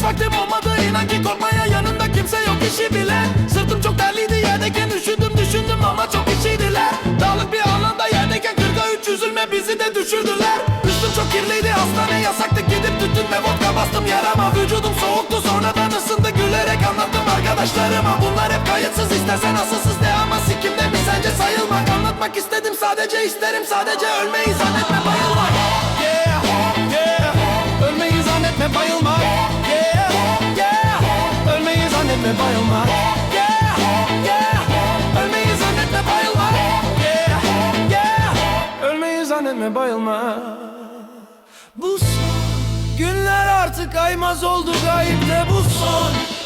Hiç vaktim olmadı inan ki korkmaya yanında kimse yok işi bile Sırtım çok terliydi yerdeyken üşüdüm düşündüm ama çok işiydiler Dağlık bir alanda yerdeyken kırka üç üzülme bizi de düşürdüler Üstüm çok kirliydi hastane yasaktı gidip tütün ve vodka bastım Vücudum soğuktu sonradan ısındı gülerek anlattım arkadaşlarıma Bunlar hep kayıtsız istersen asılsın Anlatmak istedim sadece isterim sadece Ölmeyi zannetme bayılmak. Yeah yeah. Ölmeyi zannetme bayılmak. Yeah yeah. Ölmeyi zannetme bayılmak. Yeah yeah. Ölmeyi zannetme bayılmak. Bu son Günler artık aymaz oldu gayipte bu son